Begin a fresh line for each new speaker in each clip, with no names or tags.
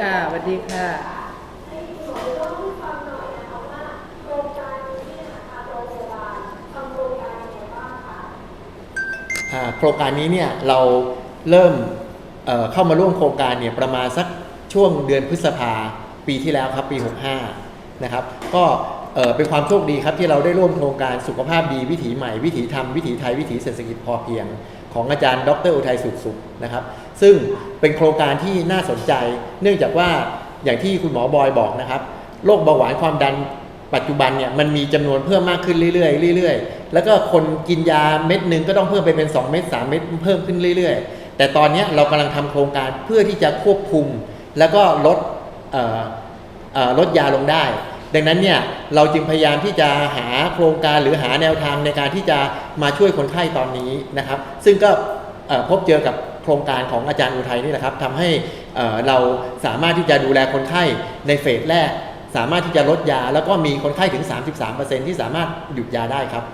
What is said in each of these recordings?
จ้าสวัสดีค่ะ
อ่าโครงการนี้เนี่ยเราเริ่มเอ่อเข้ามาร่วมโครงการเนี่ยประมาณสักช่วงเดือนพฤษภาปีที่แล้วครับปี 65 นะครับ ก็เอ่อเป็นความโชคดีครับที่เราได้ร่วมโครงการสุขภาพดีวิถีใหม่วิถีธรรมวิถีไทยวิถีเศรษฐกิจพอเพียง ของอาจารย์ดรอุทัยสุขสุขนะครับ ซึ่งเป็นโครงการที่น่าสนใจ เนื่องจากว่าอย่างที่คุณหมอบอยบอกนะครับโรคเบาหวานความดันปัจจุบันเนี่ยมันมีจำนวนเพิ่มมากขึ้นเรื่อยๆเรื่อยๆ แล้วก็คนกินยาเม็ดหนึ่งก็ต้องเพิ่มไปเป็น 2 เม็ด3เม็ดเพิ่มขึ้นเรื่อยๆ แต่ตอนนี้เรากำลังทำโครงการเพื่อที่จะควบคุม แล้วก็ลดลดยาลงได้ ดังนั้นเนี่ยเราจึงพยายามที่จะหาโครงการหรือหาแนวทางในการที่จะมาช่วยคนไข้ตอนนี้นะครับ ซึ่งก็พบเจอกับ ครงการของอาจารย์อุทัยนี่แหละครับทำให้เอ่อเราสามารถที่จะดูแลคนไข้ในเฟสแรก สามารถที่จะลดยา แล้วก็มีคนไข้ถึง 33%ที่สามารถหยุดยาได้ครับ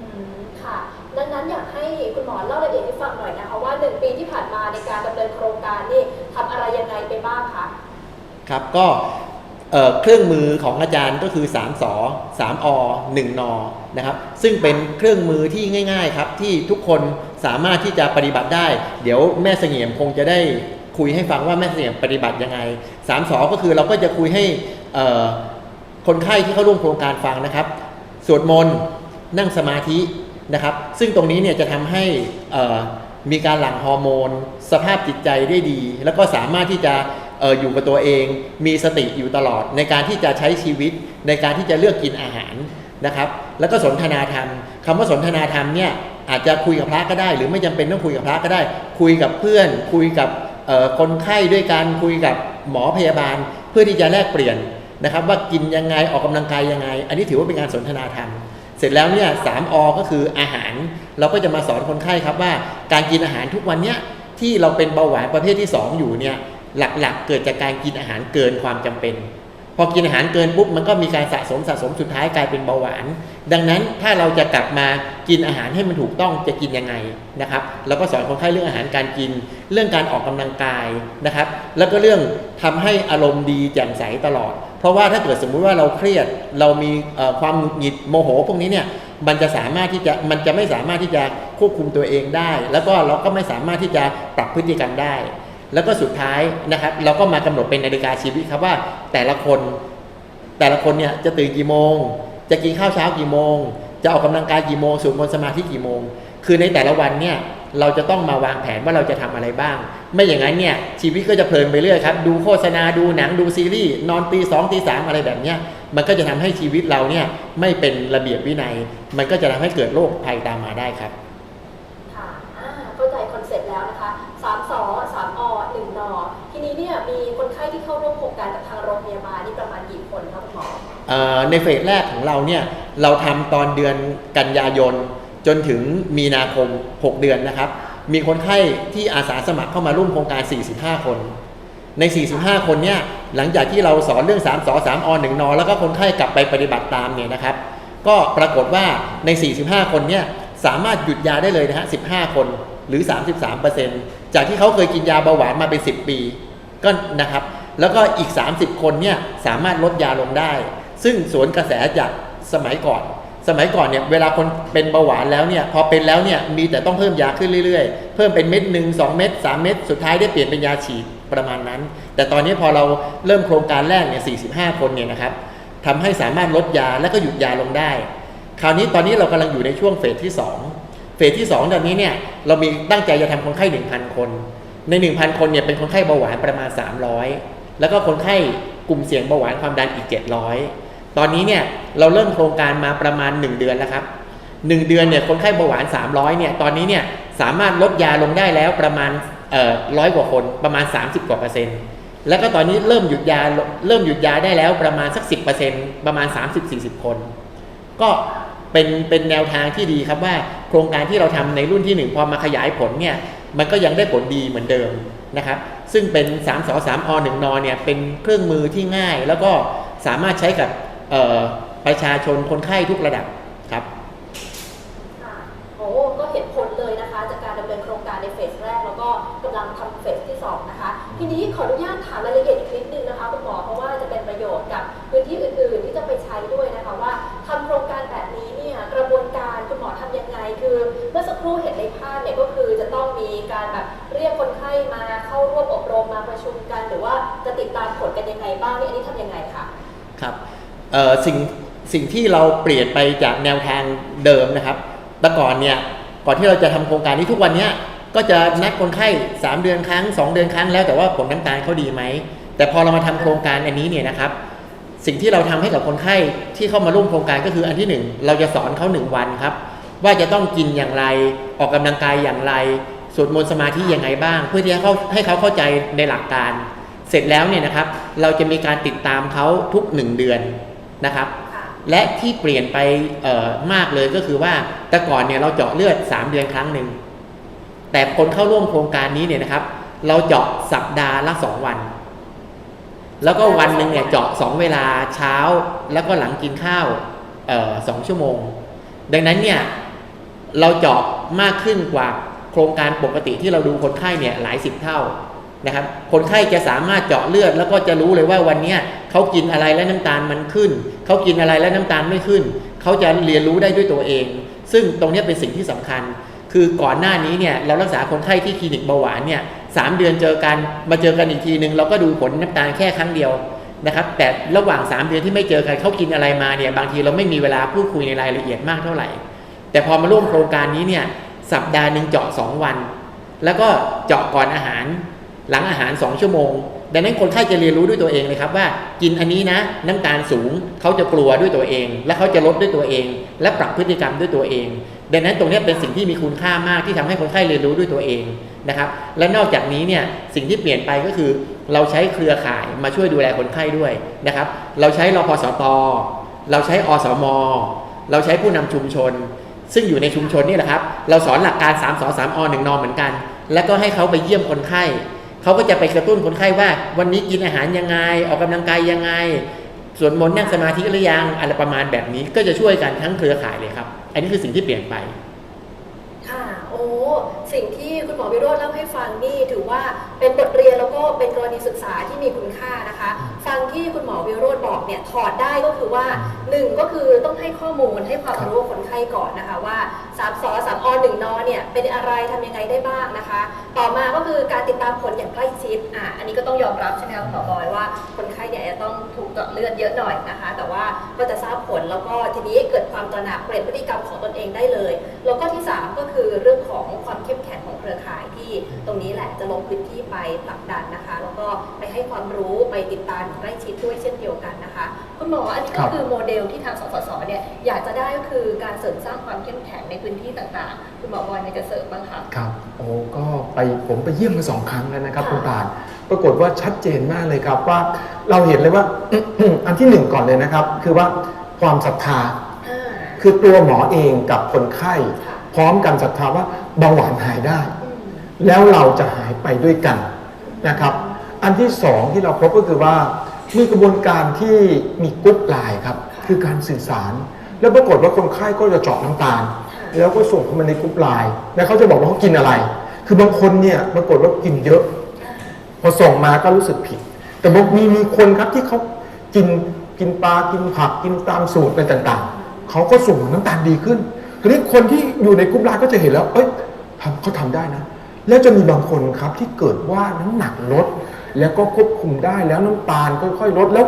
อืมค่ะดังนั้นอยากให้คุณหมอเล่ารายละเอียดให้ฟังหน่อยนะคะว่าหนึ่งปีที่ผ่านมาในการดำเนินโครงการนี่ทำอะไรยังไงไปบ้างคะ
ครับก็เอ่อเครื่องมือของอาจารย์ก็คือ 3สอ3อ1นนะครับ ซึ่งเป็นเครื่องมือที่ง่าย ๆ ครับ ที่ทุกคน สามารถที่จะปฏิบัติได้ เดี๋ยวแม่เสงี่ยมคงจะได้คุยให้ฟังว่าแม่เสงี่ยมปฏิบัติยังไง3สอก็คือเราก็จะคุยให้คนไข้ที่เข้าร่วมโครงการฟังนะครับ สวดมนต์นั่งสมาธินะครับ ซึ่งตรงนี้เนี่ยจะทำให้มีการหลั่งฮอร์โมน สภาพจิตใจได้ดี แล้วก็สามารถที่จะอออยู่กับตัวเอง มีสติอยู่ตลอด ในการที่จะใช้ชีวิต ในการที่จะเลือกกินอาหารนะครับ แล้วก็สนทนาธรรมคำว่าสนทนาธรรมเนี่ย อาจจะคุยกับพระก็ได้ หรือไม่จำเป็นต้องคุยกับพระก็ได้ คุยกับเพื่อน คุยกับคนไข้ด้วยกันคุยกับหมอพยาบาล เพื่อที่จะแลกเปลี่ยนนะครับ ว่ากินยังไงออกกำลังกายยังไง อันนี้ถือว่าเป็นการสนทนาธรรมเสร็จแล้วเนี่ยสามอก็คืออาหาร เราก็จะมาสอนคนไข้ครับว่าการกินอาหารทุกวันเนี้ยที่เราเป็นเบาหวานประเภทที่ 2 อยู่เนี่ยหลักๆ เกิดจากการกินอาหารเกินความจำเป็น พอกินอาหารเกินปุ๊บมันก็มีการสะสมสะสมสุดท้ายกลายเป็นเบาหวาน ดังนั้นถ้าเราจะกลับมากินอาหารให้มันถูกต้องจะกินยังไงนะครับเราก็สอนคนไข้เรื่องอาหารการกิน เรื่องการออกกำลังกายนะครับ แล้วก็เรื่องทำให้อารมณ์ดีแจ่มใสตลอด เพราะว่าถ้าเกิดสมมุติว่าเราเครียดเรามีความหงุดหงิดโมโหพวกนี้เนี่ยมันจะสามารถที่จะมันจะไม่สามารถที่จะควบคุมตัวเองได้ แล้วก็เราก็ไม่สามารถที่จะปรับพฤติกรรมได้ แล้วก็สุดท้ายนะครับเราก็มากำหนดเป็นนาฬิกาชีวิตครับว่าแต่ละคนแต่ละคนเนี่ยจะตื่นกี่โมง จะกินข้าวเช้ากี่โมง จะออกกำลังกายกี่โมงสวดมนสมาธิกี่โมง คือในแต่ละวันเนี่ยเราจะต้องมาวางแผนว่าเราจะทำอะไรบ้าง ไม่อย่างนั้นเนี่ยชีวิตก็จะเพลินไปเรื่อยครับ ดูโฆษณาดูหนังดูซีรีส์นอนตีสองตีสามอะไรแบบเนี้ยมันก็จะทำให้ชีวิตเราเนี่ยไม่เป็นระเบียบวินัย มันก็จะทำให้เกิดโรคภัยตามมาได้ครับ
ในเฟ
สแรกของเราเนี่ยเราทำตอนเดือนกันยายนจนถึงมีนาคม 6 เดือนนะครับ มีคนไข้ที่อาสาสมัครเข้ามาร่วมโครงการ 45 คน ใน 45 คนเนี่ยหลังจากที่เราสอนเรื่อง 3สอ3อ1นอแล้วก็คนไข้กลับไปปฏิบัติตามเนี่ยนะครับ ก็ปรากฏว่าใน 45 คนเนี่ยสามารถหยุดยาได้เลยนะฮะ 15 คนหรือ 33%จากที่เขาเคยกินยาเบาหวานมาเป็น 10 ปี ก็นะครับ แล้วก็อีก 30 คนเนี่ยสามารถลดยาลงได้ ซึ่งสวนกระแสจากสมัยก่อน สมัยก่อนเนี่ยเวลาคนเป็นเบาหวานแล้วเนี่ยพอเป็นแล้วเนี่ยมีแต่ต้องเพิ่มยาขึ้นเรื่อยๆ เพิ่มเป็นเม็ดหนึ่งสองเม็ดสามเม็ดสุดท้ายได้เปลี่ยนเป็นยาฉีดประมาณนั้น แต่ตอนนี้พอเราเริ่มโครงการแรกเนี่ย45 คนเนี่ยนะครับทำให้สามารถลดยาและก็หยุดยาลงได้ คราวนี้ตอนนี้เรากำลังอยู่ในช่วงเฟสที่ 2 เฟสที่2ตอนนี้เนี่ยเรามีตั้งใจจะทำคนไข้ 1,000 คน ใน 1,000 คนเนี่ยเป็นคนไข้เบาหวานประมาณ 300 แล้วก็คนไข้กลุ่มเสี่ยงเบาหวานความดันอีก 700 ตอนนี้เนี่ยเราเริ่มโครงการมาประมาณ 1 เดือนแล้วครับ1เดือนเนี่ยคนไข้เบาหวาน 300เนี่ยตอนนี้เนี่ยสามารถลดยาลงได้แล้วประมาณร้อยกว่าคนประมาณ 30 กว่าเปอร์เซ็นต์แล้วก็ตอนนี้เริ่มหยุดยาเริ่มหยุดยาได้แล้วประมาณสัก 10%ประมาณ 30-40 คน ก็เป็นเป็นแนวทางที่ดีครับว่าโครงการที่เราทำในรุ่นที่ 1 พอมาขยายผลเนี่ยมันก็ยังได้ผลดีเหมือนเดิมนะครับ ซึ่งเป็น3สอ3อ1นเนี่ยเป็นเครื่องมือที่ง่าย แล้วก็สามารถใช้กับ ประชาชนคนไข้ทุกระดับครับ
ค่ะโอ้ก็เห็นผลเลยนะคะ จากการดำเนินโครงการในเฟสแรก แล้วก็กำลังทำเฟสที่สองนะคะทีทีนี้ขออนุญาตถามรายละเอียดอีกนิดนึงนะคะคุณหมอเพราะว่าจะเป็นประโยชน์กับพื้นที่อื่น ๆ ที่จะไปใช้ด้วยนะคะว่าทำโครงการแบบนี้เนี่ยกระบวนการคุณหมอทำยังไงคือ เมื่อสักครู่เห็นในภาพเนี่ยก็คือจะต้องมีการแบบเรียกคนไข้มาเข้าร่วมอบรมมาประชุมกัน หรือว่าจะติดตามผลกันยังไงบ้างเนี่ยอันนี้ทำยังไงคะ
ครับเอ่อ สิ่งสิ่งที่เราเปลี่ยนไปจากแนวทางเดิมนะครับแต่ก่อนเนี่ยก่อนที่เราจะทำโครงการนี้ทุกวันเนี้ยก็จะนัดคนไข้ 3 เดือนครั้ง 2 เดือนครั้งแล้วแต่ว่าผลน้ำตาลเขาดีไหม แต่พอเรามาทำโครงการอันนี้เนี่ยนะครับ สิ่งที่เราทำให้กับคนไข้ที่เข้ามาร่วมโครงการก็คืออันที่หนึ่งเราจะสอนเขาหนึ่งวันครับ ว่าจะต้องกินอย่างไร ออกกำลังกายอย่างไรสวดมนต์สมาธิยังไงบ้าง เพื่อที่ให้เขาให้เขาเข้าใจในหลักการ เสร็จแล้วเนี่ยนะครับ เราจะมีการติดตามเขาทุกหนึ่งเดือน นะครับ
ค่ะ
และที่เปลี่ยนไปเอ่อมากเลยก็คือว่าแต่ก่อนเนี่ยเราเจาะเลือด 3 เดือนครั้งหนึ่งแต่คนเข้าร่วมโครงการนี้เนี่ยนะครับ เราเจาะสัปดาห์ละสองวัน แล้วก็วันหนึ่งเนี่ยเจาะสองเวลาเช้าแล้วก็หลังกินข้าวเอ่อสองชั่วโมง ดังนั้นเนี่ยเราเจาะมากขึ้นกว่าโครงการปกติที่เราดูคนไข้เนี่ยหลายสิบเท่า นะครับ คนไข้จะสามารถเจาะเลือด แล้วก็จะรู้เลยว่าวันนี้เขากินอะไรแล้วน้ำตาลมันขึ้น เขากินอะไรแล้วน้ำตาลไม่ขึ้น เขาจะเรียนรู้ได้ด้วยตัวเอง ซึ่งตรงนี้เป็นสิ่งที่สำคัญ คือก่อนหน้านี้เนี่ยเรารักษาคนไข้ที่คลินิกเบาหวานเนี่ยสามเดือนเจอกันมาเจอกันอีกทีหนึ่งเราก็ดูผลน้ำตาลแค่ครั้งเดียวนะครับ แต่ระหว่าง 3 เดือนที่ไม่เจอกันเขากินอะไรมาเนี่ยบางทีเราไม่มีเวลาพูดคุยในรายละเอียดมากเท่าไหร่ แต่พอมาร่วมโครงการนี้เนี่ยสัปดาห์หนึ่งเจาะ 2 วัน แล้วก็เจาะก่อนอาหาร หลังอาหาร 2 ชั่วโมง ดังนั้นคนไข้จะเรียนรู้ด้วยตัวเองเลยครับว่ากินอันนี้นะ น้ำตาลสูงเขาจะกลัวด้วยตัวเอง และเขาจะลดด้วยตัวเอง และปรับพฤติกรรมด้วยตัวเอง ดังนั้นตรงนี้เป็นสิ่งที่มีคุณค่ามากที่ทำให้คนไข้เรียนรู้ด้วยตัวเองนะครับ และนอกจากนี้เนี่ยสิ่งที่เปลี่ยนไปก็คือ เราใช้เครือข่ายมาช่วยดูแลคนไข้ด้วยนะครับ เราใช้รพสตเราใช้อสม เราใช้ผู้นำชุมชน ซึ่งอยู่ในชุมชนนี่แหละครับ เราสอนหลักการ3สอ3อ1นอเหมือนกัน แล้วก็ให้เขาไปเยี่ยมคนไข้ เขาก็จะไปกระตุ้นคนไข้ว่า วันนี้กินอาหารยังไง ออกกำลังกายยังไงส่วนมนต์นั่งสมาธิหรือยังอะไรประมาณแบบนี้ก็จะช่วยกันทั้งเครือข่ายเลยครับ อันนี้คือสิ่งที่เปลี่ยนไป
ค่ะ สิ่งที่คุณหมอวิโรจน์เล่าให้ฟังนี่ถือว่าเป็นบทเรียนแล้วก็เป็นกรณีศึกษาที่มีคุณค่านะคะ ฟังที่คุณหมอวิโรจน์บอกเนี่ยถอดได้ก็คือว่าหนึ่งก็คือต้องให้ข้อมูลให้ความรู้กับคนไข้ก่อนนะคะว่า3สอ3อ1นอเนี่ยเป็นอะไรทำยังไงได้บ้างนะคะ ต่อมาก็คือการติดตามผลอย่างใกล้ชิดอะอันนี้ก็ต้องยอมรับใช่ไหมคะคุณหมอบอยว่าคนไข้เนี่ยจะต้องถูกเจาะเลือดเยอะหน่อยนะคะ แต่ว่าก็จะทราบผลแล้วก็ทีนี้เกิดความตระหนักเปลี่ยนพฤติกรรมของตนเองได้เลย แล้วก็ที่ 3 ก็คือเรื่องของความเข้มแข็งของเครือข่ายที่ตรงนี้แหละจะลงพื้นที่ไปผลักดันนะคะ แล้วก็ไปให้ความรู้ไปติดตามอย่างใกล้ชิดด้วยเช่นเดียวกันนะคะคุณหมออันนี้
ครั
ก็
บ
คือโมเดลที่ทางสสสเนี่ยอยากจะได้ก็คือการเสริมสร้างความเข้มแข็งในพื้นที่ต่างๆ คุณหมอบอยเนี่ยจะเสริมบ้างคะ
ครับโอ้ก็ไปผมไปเยี่ยมมาสองครั้งแล้วนะครับ
ค่ะ
คุณปานปรากฏว่าชัดเจนมากเลยครับว่าเราเห็นเลยว่าอันที่หนึ่งก่อนเลยนะครับ คือว่าความศรัทธา
อ่า
คือตัวหมอเองกับคนไข้
ค่ะ
พร้อมกันศรัทธาว่าเบาหวานหายได้ แล้วเราจะหายไปด้วยกันนะครับ อันที่สองที่เราพบก็คือว่ามีกระบวนการที่มีกรุ๊ปไลน์ครับ คือการสื่อสาร แล้วปรากฏว่าคนไข้ก็จะเจาะน้ำตาล แล้วก็ส่งเข้ามาในกรุ๊ปไลน์แล้วเขาจะบอกว่าเขากินอะไร คือบางคนเนี่ยปรากฏว่ากินเยอะ พอส่งมาก็รู้สึกผิด แต่บอกมีมีคนครับที่เขากินกินปลากินผักกินตามสูตรอะไรต่างๆเขาก็ส่งน้ำตาลดีขึ้น ทีนี้คนที่อยู่ในกรุ๊ปไลน์ก็จะเห็นแล้ว เอ้ยทำเขาทำได้นะ แล้วจะมีบางคนครับที่เกิดว่าน้ำหนักลด แล้วก็ควบคุมได้แล้วน้ำตาลค่อยๆลดแล้ว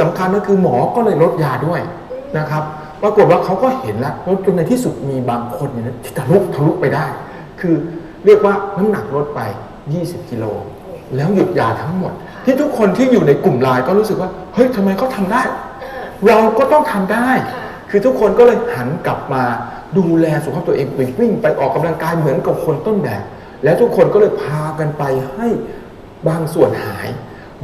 สำคัญก็คือหมอก็เลยลดยาด้วยนะครับปรากฏว่าเขาก็เห็นแล้วจนในที่สุดมีบางคนเนี่ยนะที่ทะลุทะลุไปได้ คือเรียกว่าน้ำหนักลดไป 20 กิโล แล้วหยุดยาทั้งหมด ที่ทุกคนที่อยู่ในกลุ่มไลน์ก็รู้สึกว่า เฮ้ยทำไมเขาทำได้ เราก็ต้องทำได้
คื
อทุกคนก็เลยหันกลับมาดูแลสุขภาพตัวเองไปวิ่งไปออกกำลังกายเหมือนกับคนต้นแบบ แล้วทุกคนก็เลยพากันไปให้บางส่วนหาย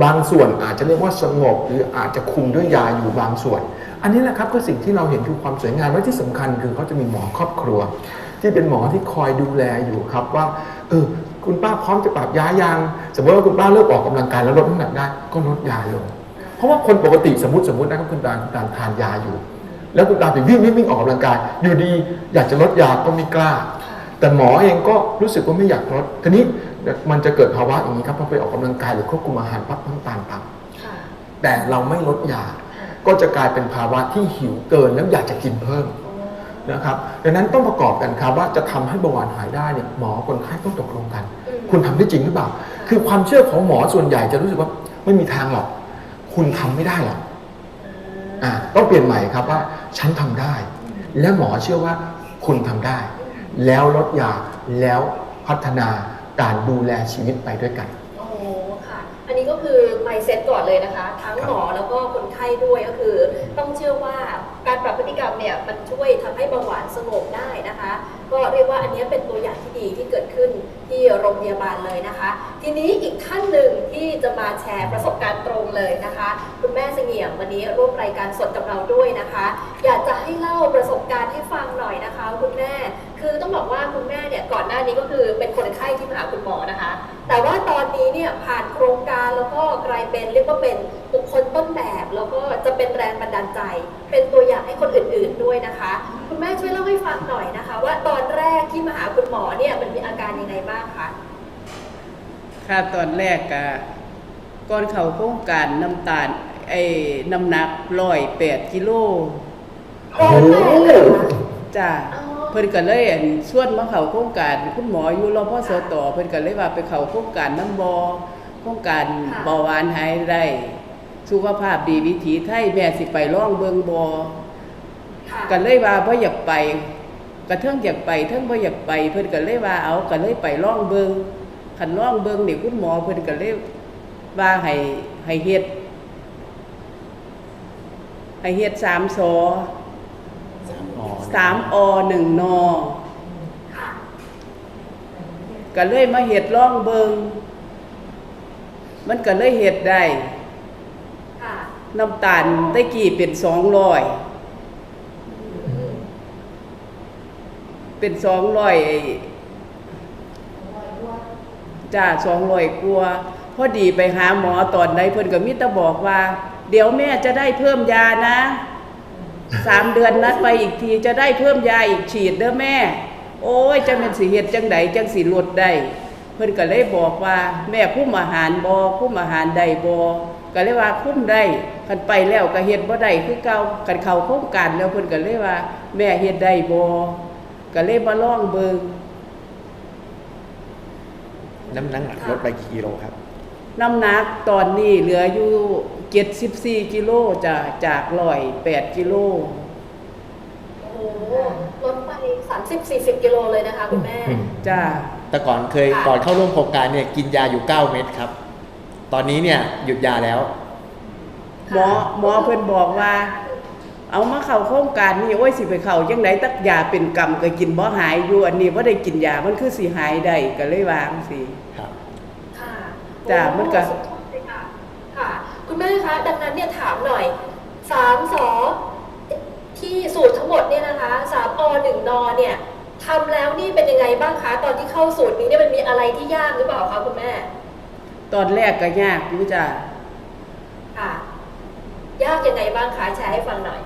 บางส่วนอาจจะเรียกว่าสงบ หรืออาจจะคุมด้วยยาอยู่บางส่วน อันนี้แหละครับคือสิ่งที่เราเห็นคือความสวยงามและที่สำคัญคือเขาจะมีหมอครอบครัว ที่เป็นหมอที่คอยดูแลอยู่ครับว่าเออคุณป้าพร้อมจะปรับยายังสมมติว่าคุณป้าเลิกออกกำลังกายแล้วลดน้ำหนักได้ก็ลดยาลง เพราะว่าคนปกติสมมติสมมตินะครับคุณตาคุณตาทานยาอยู่ แล้วคุณตาไปวิ่งวิ่งวิ่งออกกำลังกายอยู่ดีอยากจะลดยาก็ไม่กล้า แต่หมอเองก็รู้สึกว่าไม่อยากลดทีนี้มันจะเกิดภาวะอย่างนี้ครับพอไปออกกำลังกายหรือควบคุมอาหารปั๊บน้ำตาลต่
ค่ะำ
แต่เราไม่ลดยา
ค่ะ
ก็จะกลายเป็นภาวะที่หิวเกินแล้วอยากจะกินเพิ่ม
อ๋อ
นะครับดังนั้นต้องประกอบกันครับว่าจะทำให้เบาหวานหายได้เนี่ยหมอคนไข้ต้องตกลงกัน
อืม
คุณทำได้จริงหรือเปล่า คือความเชื่อของหมอส่วนใหญ่จะรู้สึกว่าไม่มีทางหรอก คุณทำไม่ได้หรอกอ่าต้องเปลี่ยนใหม่ครับว่า ฉันทำได้ และหมอเชื่อว่าคุณทำได้ แล้วลดยาแล้วพัฒนาการดูแลชีวิตไปด้วยกัน
โอ้ค่ะ อันนี้ก็คือไมเซ็ตก่อนเลยนะคะ ทั้งหมอแล้วก็คนไข้ด้วยก็คือ ต้องเชื่อว่า การปรับพฤติกรรมเนี่ยมันช่วยทำให้เบาหวานสงบได้นะคะ ก็เรียกว่าอันนี้เป็นตัวอย่างที่ดีที่เกิดขึ้นที่โรงพยาบาลเลยนะคะ ทีนี้อีกขั้นหนึ่งที่จะมาแชร์ประสบการณ์ตรงเลยนะคะ คุณแม่เสงี่ยมวันนี้ร่วมรายการสดกับเราด้วยนะคะ อยากจะให้เล่าประสบการณ์ให้ฟังหน่อยนะคะ คุณแม่ คือต้องบอกว่าคุณแม่เนี่ยก่อนหน้านี้ก็คือเป็นคนไข้ที่มาหาคุณหมอนะคะ แต่ว่าตอนนี้เนี่ยผ่านโครงการแล้วก็กลายเป็นเรียกว่าเป็นบุคคลต้นแบบ แล้วก็จะเป็นแรงบันดาลใจ เป็นตัวอย่างให้คนอื่นๆด้วยนะคะ คุณแม่ช่วยเล่าให้ฟังหน่อยนะคะ ว่าตอนแรกที่มาหาคุณหมอเนี่ยมันมีอาการยังไงบ้างคะ
ค่ะตอนแรกก็ก่อนเขาโครงการน้ำตาลไอ้น้ำหนักร้อยแปดกิโล
ตอนแรกเลยเหรอคะ
จ้า
อ๋อ
เพิ่นก็เลยอั่นชวนมาเข้าโครงการคุณหมออยู่รพสตเพิ่นก็เลยว่าไปเข้าโครงการน้ำบอโครงการ
ค่ะ
เบาหวานหายได้สุขภาพดีวิถีไทยแม่สิไปร่องเบิงบอ
ค่ะ
ก็เลยว่าบ่อยากไปกระเทิงอยากไปเทิงบ่อยากไป เพิ่นก็เลยว่าเอาก็เลยไปร่องเบิงคันร่องเบิงนี่คุณหมอเพิ่นก็เลยว่าให้ให้เฮ็ดให้เฮ็ดสามสอ
สามอ
สามอหนึ่งนอ
ค่ะ
ก็เลยมาเฮ็ดร่องเบิง มันก็เลยเฮ็ดได้
ค่ะ
น้ำตาลได้กี่เป็นสองร้อย
อืม
เป็นสองร้อยจ้าสองร้อยกว่าพอดีไปหาหมอตอนใดเพิ่นก็มิตรบอกว่า เดี๋ยวแม่จะได้เพิ่มยานะ สามเดือนนัดไปอีกทีจะได้เพิ่มยาอีกฉีดเด้อแม่ โอ้ยจะเป็นสิเฮ็ดจังใดจังสิลดได้เพิ่นก็เลยบอกว่า แม่คุ้มอาหารบ่คุ้มอาหารใดบ่ก็เลยว่าคุ้มได้คันไปแล้วก็เฮ็ดบ่ได้คือเก่าคันเข้าโครงการแล้วเพิ่นก็เลยว่า แม่เฮ็ดได้บ่ก็เลยมาลองเบิ่ง
น้ำหนักลดไปกี่กิโลครับ
น้ำหนักตอนนี้เหลืออยู่ 74กิโลจ้ะจาก108กิโล
โอ้โหลดไป30-40กิโลเลยนะคะคุณแม่
อืม
จ้า
แต่ก่อนเคย
ค่ะ
ก่อนเข้าร่วมโครงการเนี่ยกินยาอยู่ 9 เม็ดครับ ตอนนี้เนี่ยหยุดยาแล้ว
หมอหมอเพิ่นบอกว่า เอามาเข้าโครงการนี่โอ้ยสิไปเข้าจังไดตักยาเป็นกรรมก็กินบ่หายอยู่อันนี้บ่ได้กินยามันคือสิหายได้ก็เลยวาจั่งสิ
ครับ
ค่ะ
จ้ะ
โอ้
มันก็
สุดยอดเลย ค่ะค่ะคุณแม่คะ ดังนั้นเนี่ยถามหน่อยสามสอที่สูตรทั้งหมดเนี่ยนะคะสามอหนึ่งนอเนี่ยทำแล้วนี่เป็นยังไงบ้างคะ ตอนที่เข้าสูตรนี้เนี่ยมันมีอะไรที่ยากหรือเปล่าคะคุณแม่
ตอนแรกก็ยากอยู่จ้ะ
ค่ะ ยากยังไงบ้างคะแชร์ให้ฟังหน่อย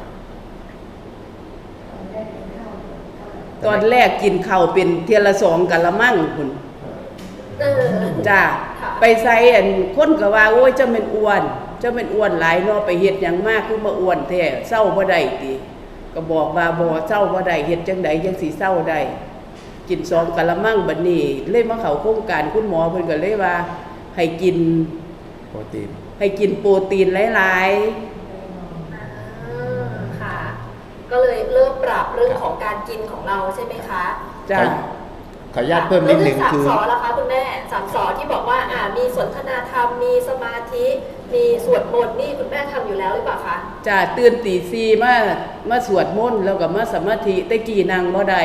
ตอนแรกกินข้าวเป็นเทียละสองกะละมังพุ่น
เออ
จ้า
ค่ะ
ไปใส่อันคนก็ว่า โอ้ยเจะเป็นอ้วนเจะเป็นอ้วนหลายเนาะไปเฮ็ดหยังมากคือมาอ้วนแท้เศร้าบ่ได้ติก็บอกว่าบ่เศร้าบ่ได้เฮ็ดจังใดจังสิเศร้าได้กินสองกะละมังบัดนี้เลยมาเข้าโครงการคุณหมอเพิ่นก็เลยว่า ให้กิน
โปรตีน
ให้กินโปรตีนหลาย
อ่าค่ะ ก็เลยเริ่มปรับเรื่องของการกินของเราใช่ไหมคะ
ๆจ้า
ขอขออนุญาตเพิ่มนิดนึง
แล้ว
คือ
เรื่องสามสอล่ะคะคุณแม่สามสอที่บอกว่าอ่ามีสนทนาธรรมมีสมาธิ มีสวดมนต์นี่คุณแม่ทำอยู่แล้วหรือเปล่าคะ
จ้าตื่นตีสี่มามาสวดมนต์แล้วก็มาสมาธิแต่กี้นั่งบ่ได้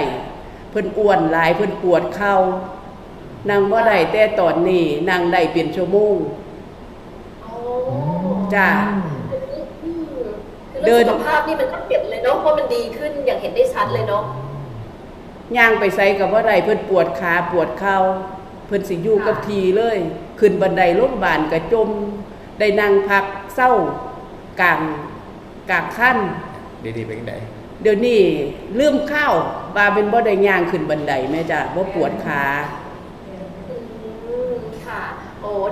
เพิ่นอ้วนหลายเพิ่นปวดเข่านั่งบ่ได้แต่ตอนนี้นั่งได้เป็นชั่วโมง
โอ้
จ้า
อืมคือ
เดิ
เรื่อง
น
สุขภาพนี่มันก็เห็นเลยเนาะว่ามันดีขึ้นอย่างเห็นได้ชัดเลยเนาะ
ย่างไปไสก็บ่ได้เพิ่นปวดขาปวดเข่าเพิ่นสิอยู่กับทีเลย ขึ้นบันไดโรงพยาบาลก็จม ได้นั่งพักเศร้ากลางกลางขั้น
ดีๆเป็นยังไง
เดี๋ยวนี้ลืมข้าวบาเป็นบ่ได้ย่างขึ้นบันไดแม่จ้ะบ่ปวดขา
อืม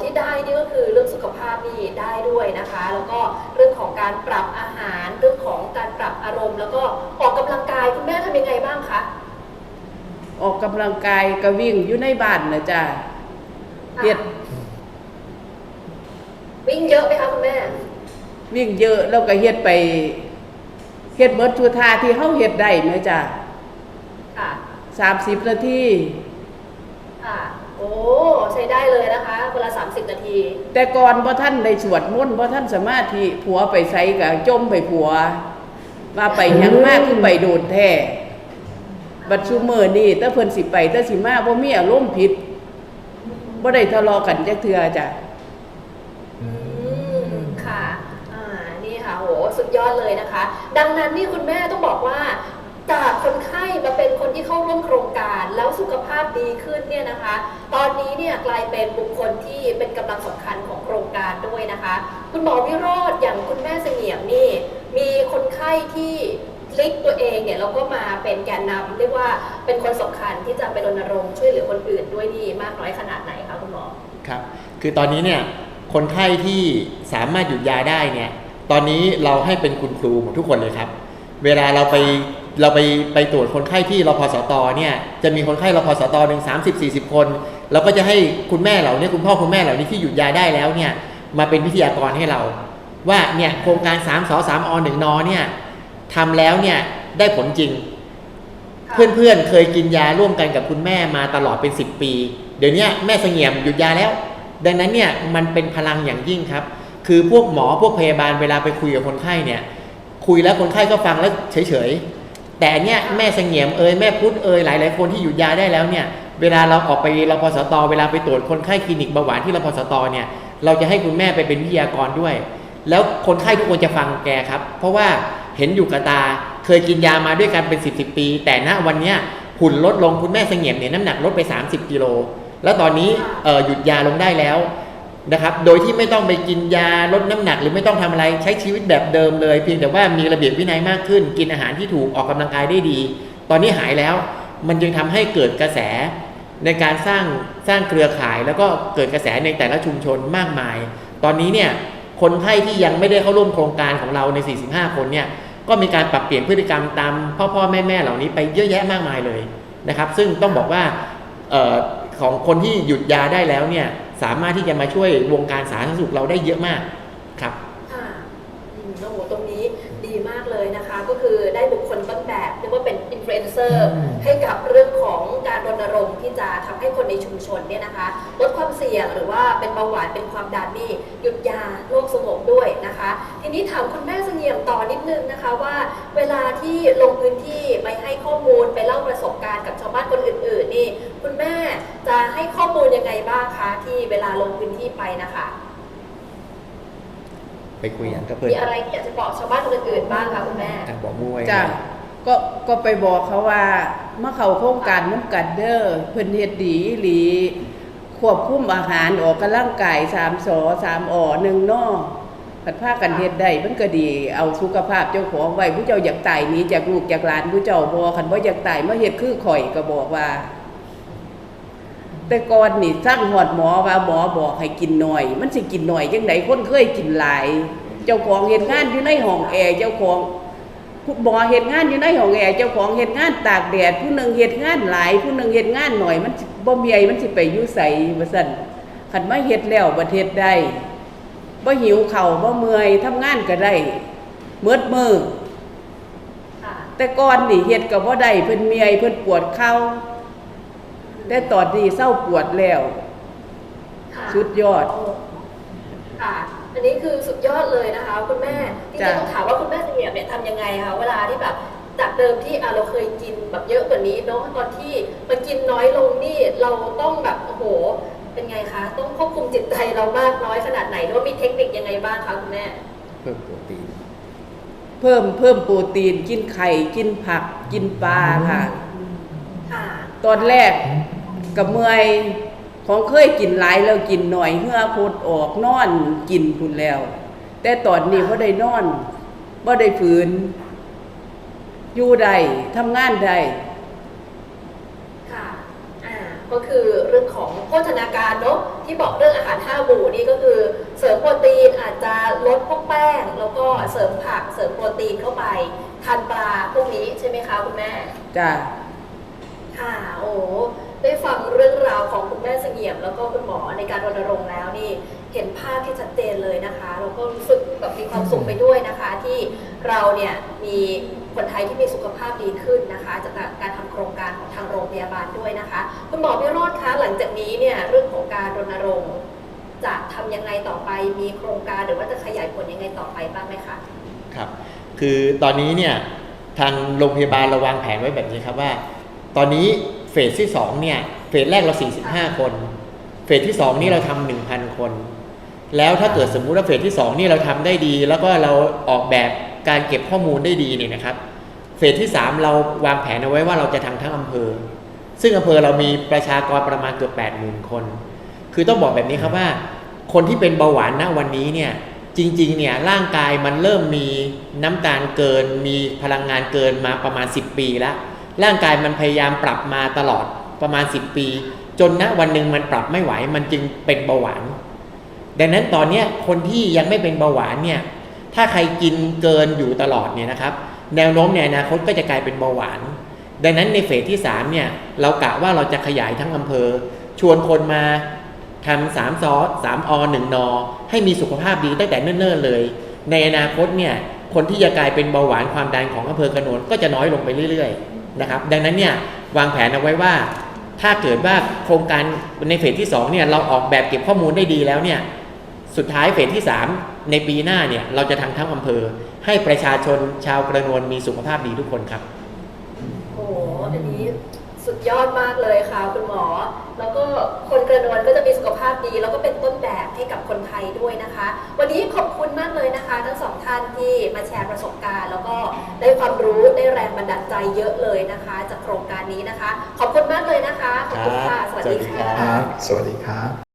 ที่ได้นี่ก็คือเรื่องสุขภาพนี่ได้ด้วยนะคะ แล้วก็เรื่องของการปรับอาหารเรื่องของการปรับอารมณ์ แล้วก็ออกกำลังกายคุณแม่ทำยังไงบ้างคะ
ออกกำลังกายก็วิ่งอยู่ในบ้านนะจ้ะเฮ็ด
วิ่งเยอะไหมคะคุณแม่
วิ่งเยอะแล้วก็เฮ็ดไปเฮ็ดเบิดทุกท่าที่เฮาเฮ็ดได้ไหมจ้ะ
ค่ะ
30นาที
ค่ะ โอ้ ใช้ได้เลยนะคะเวลา30 นาที
แต่ก่อนบ่ท่านได้สวดมนต์บ่ท่านสมาธิผัวไปไสก็จมไปผัว ว่าไปหยังมากคือไปโดนแท้บัดซุมื้อนี้ถ้าเพิ่นสิไปถ้าสิมาบ่มีอารมณ์ผิดบ่ได้ทะเลาะกันจักเทื่อจ้ะ
อืม ค่ะ อ่า นี่ค่ะ โห สุด ยอดเลยนะคะ ดังนั้นนี่คุณแม่ต้องบอกว่าจากคนไข้มาเป็นคนที่เข้าร่วมโครงการ แล้วสุขภาพดีขึ้นเนี่ยนะคะ ตอนนี้เนี่ยกลายเป็นบุคคลที่เป็นกำลังสำคัญของโครงการด้วยนะคะ คุณหมอวิโรธอย่างคุณแม่เสงี่ยมนี่ มีคนไข้ที่พลิกตัวเองเนี่ยแล้วก็มาเป็นแกนนำเรียกว่าเป็นคนสำคัญที่จะไปรณรงค์ช่วยเหลือคนอื่นด้วยนี่มากน้อยขนาดไหนคะคุณหมอ
ครับ คือตอนนี้เนี่ยคนไข้ที่สามารถหยุดยาได้เนี่ย ตอนนี้เราให้เป็นคุณครูหมดทุกคนเลยครับ เวลาเราไปเราไปไปตรวจคนไข้ที่รพสตเนี่ยจะมีคนไข้รพสตหนึ่งสามสิบสี่สิบคน เราก็จะให้คุณแม่เหล่านี้คุณพ่อคุณแม่เหล่านี้ที่หยุดยาได้แล้วเนี่ยมาเป็นวิทยากรให้เรา ว่าเนี่ยโครงการ3ส3อ1นเนี่ยทำแล้วเนี่ยได้ผลจริง
ค่ะ
เพื่อนๆเคยกินยาร่วมกันกับคุณแม่มาตลอดเป็น10ปี เดี๋ยวนี้แม่เสงี่ยมหยุดยาแล้ว ดังนั้นเนี่ยมันเป็นพลังอย่างยิ่งครับ คือพวกหมอพวกพยาบาลเวลาไปคุยกับคนไข้เนี่ย คุยแล้วคนไข้ก็ฟังแล้วเฉยๆ แต่เนี้ยแม่เสงี่ยมเอ่ยแม่พุทธเอ่ยหลายๆคนที่หยุดยาได้แล้วเนี่ย เวลาเราออกไปเราพสตเวลาไปตรวจคนไข้คลินิกเบาหวานที่เราพสตเนี่ย เราจะให้คุณแม่ไปเป็นวิทยากรด้วย แล้วคนไข้ทุกคนจะฟังแกครับ เพราะว่าเห็นอยู่กับตาเคยกินยามาด้วยกันเป็น 10บปี แต่ณวันเนี้ยหุ่นลดลงคุณแม่เสงี่ยมเนี่ยน้ำหนักลดไป 30กิโลแล้วตอนนี้หยุดยาลงได้แล้ว นะครับ โดยที่ไม่ต้องไปกินยาลดน้ำหนัก หรือไม่ต้องทำอะไรใช้ชีวิตแบบเดิมเลย เพียงแต่ว่ามีระเบียบวินัยมากขึ้น กินอาหารที่ถูกออกกำลังกายได้ดี ตอนนี้หายแล้ว มันจึงทำให้เกิดกระแสในการสร้างสร้างเครือข่าย แล้วก็เกิดกระแสในแต่ละชุมชนมากมาย ตอนนี้เนี่ยคนไข้ที่ยังไม่ได้เข้าร่วมโครงการของเราใน 45 คนเนี่ยก็มีการปรับเปลี่ยนพฤติกรรมตามพ่อพ่อแม่แม่เหล่านี้ไปเยอะแยะมากมายเลยนะครับ ซึ่งต้องบอกว่าออของคนที่หยุดยาได้แล้วเนี่ย สามารถที่จะมาช่วยวงการสาธารณสุขเราได้เยอะมากครับ
ค่ะอืมโอ้โหตรงนี้ดีมากเลยนะคะ ก็คือได้บุคคลต้นแบบเรียกว่าเป็นอินฟลูเอนเซอร์
อืม
ให้กับเรื่องของการรณรงค์ที่จะทำให้คนในชุมชนเนี่ยนะคะลดความเสี่ยงหรือว่าเป็นเบาหวานเป็นความดันนี่หยุดยาโรคสงบด้วยนะคะ ทีนี้ถามคุณแม่เสงี่ยมต่อ นิดนึงนะคะว่าเวลาที่ลงพื้นที่ไปให้ข้อมูลไปเล่าประสบการณ์กับชาวบ้านคนอื่น ๆ นี่ คุณแม่จะให้ข้อมูลยังไงบ้างคะที่เวลาลงพื้นที่ไปนะคะ
ไปคุยกันกับเพื่อน
มีอะไรที่อยากจะบอกชาวบ้านคนอื่นๆบ้างคะคุณแม่
อะบอกมวย
จ้ะก็ก็ไปบอกเขาว่ามาเข้าโครงการน้ำกัดเด้อเพิ่นเฮ็ดดีอีหลีควบคุมอาหารออกกำลังกาย3สอ3ออหนึ่งนอ ผัดผ้ากันเฮ็ดได้มันก็ดีเอาสุขภาพเจ้าของไว้ผู้เจ้าอยากตายหนี้จากลูกจากหลานผู้เจ้าบ่คันบ่าอยากตายมาเฮ็ดคือข่อยก็บอกว่า แต่ก่อนนี่สร้างหอดหมอว่าหมอบอกให้กินหน่อย มันสิกินหน่อยจังไดคนเคยกินหลาย เจ้าของเฮ็ดงานอยู่ในห้องแอร์เจ้าของผู้หมอเฮ็ดงานอยู่ในห้องแอร์เจ้าของเฮ็ดงานตากแดดผู้หนึ่งเฮ็ดงานหลาย ผู้หนึ่งเฮ็ดงานหน่อย มันบ่มีไอมันสิไปอยู่ไสว่าซั่นคันมาเฮ็ดแล้วบ่เฮ็ดได้ บ่หิวข้าวบ่เมื่อยทำงานก็ได้เมิดมือ
ค่ะ
แต่ก่อนนี่เฮ็ดก็บ่ได้เพิ่นเมียเพิ่นปวดเข่าแต่ตอนนี้เศร้าปวดแล้ว
ค่ะ
สุดยอด
ค่ะอันนี้คือสุดยอดเลยนะคะ คุณแม่ที่จะ
จ้ะ
ต้องถามว่าคุณแม่เสงี่ยมเนี่ยทำยังไงคะเวลาที่แบบจากเดิมที่อะเราเคยกินแบบเยอะกว่านี้เนาะตอนที่มากินน้อยลงนี่เราต้องแบบโอ้โห ใจเรามากน้อยขนาดไหนหรือว่ามีเทคนิคยังไงบ้างคะคุณแม่
เพิ่มโปรตีน
เพิ่มเพิ่มโปรตีนกินไข่กินผักกินปลาค่ะ
ค่ะ
ตอนแรกกับเมื่อยของเคยกินหลายแล้วกินหน่อยเหื่อพดออกนอนกินพุ่นแล้ว แต่ตอนนี้บ่ได้นอนบ่ได้ฝืน อยู่ได้ทำงานได้
ค่ะ อ่า ก็คือเรื่องของโภชนาการเนาะ ที่บอกเรื่องอาหารห้าจะลดพวกแป้ง แล้วก็เสริมผักเสริมโปรตีนเข้าไปทานปลาพวกนี้ใช่ไหมคะคุณแม่
จ้า
ค่ะโอ้ได้ฟังเรื่องราวของคุณแม่เสงี่ยม แล้วก็คุณหมอในการรณรงค์แล้วนี่เห็นภาพที่ชัดเจนเลยนะคะแล้วก็รู้สึกแบบมีความสุขไปด้วยนะคะ ที่เราเนี่ยมี คนไทยที่มีสุขภาพดีขึ้นนะคะ จากการทำโครงการของทางโรงพยาบาลด้วยนะคะ คุณหมอพิโรธคะหลังจากนี้เนี่ยเรื่องของการรณรงค์จะทำยังไงต่อไปมีโครงการหรือว่าจะขยายผลยังไงต่อไปบ้างไหมคะ
ครับ คือตอนนี้เนี่ยทางโรงพยาบาลเราวางแผนไว้แบบนี้ครับว่า ตอนนี้เฟสที่2เนี่ยเฟสแรกเรา 45 คน เฟสที่ 2 นี่เราทำ1,000 คน แล้วถ้าเกิดสมมุติว่าเฟสที่ 2 นี่เราทำได้ดี แล้วก็เราออกแบบ การเก็บข้อมูลได้ดีเนี่ยนะครับ เฟสที่ 3 เราวางแผนเอาไว้ว่าเราจะทำทั้งอำเภอ ซึ่งอำเภอเรามีประชากรประมาณเกือบ80,000 คน คือต้องบอกแบบนี้ครับว่า คนที่เป็นเบาหวานณวันนี้เนี่ยจริงๆเนี่ยร่างกายมันเริ่มมีน้ำตาลเกิน มีพลังงานเกินมาประมาณ 10 ปีแล้ว ร่างกายมันพยายามปรับมาตลอดประมาณ 10 ปี จนณวันหนึ่งมันปรับไม่ไหวมันจึงเป็นเบาหวาน ดังนั้นตอนเนี้ยคนที่ยังไม่เป็นเบาหวานเนี่ย ถ้าใครกินเกินอยู่ตลอดเนี่ยนะครับ แนวโน้มในอนาคตก็จะกลายเป็นเบาหวาน ดังนั้นในเฟสที่3เนี่ยเรากะว่าเราจะขยายทั้งอำเภอ ชวนคนมาทำสามซอสสามอหนึ่งนอ ให้มีสุขภาพดีตั้งแต่เนิ่นๆเลย ในอนาคตเนี่ยคนที่จะกลายเป็นเบาหวานความดันของอำเภอกระโนนก็จะน้อยลงไปเรื่อยๆนะครับ ดังนั้นเนี่ยวางแผนเอาไว้ว่า ถ้าเกิดว่าโครงการในเฟสที่2เนี่ยเราออกแบบเก็บข้อมูลได้ดีแล้วเนี่ยสุดท้ายเฟสที่ 3 ในปีหน้าเนี่ยเราจะทำทั้งอำเภอ ให้ประชาชนชาวกระนวลมีสุขภาพดีทุกคนครับ
โอ้โหอันนี้สุดยอดมากเลยค่ะคุณหมอ แล้วก็คนกระนวลก็จะมีสุขภาพดี แล้วก็เป็นต้นแบบให้กับคนไทยด้วยนะคะ วันนี้ขอบคุณมากเลยนะคะ ทั้งสองท่านที่มาแชร์ประสบการณ์ แล้วก็ได้ความรู้ได้แรงบันดาลใจเยอะเลยนะคะ จากโครงการนี้นะคะ ขอบคุณมากเลยนะคะ ขอบคุณค่ะ สวัสดี
สวัสดีครั
ค่ะ
ครับ สวัสดีครับ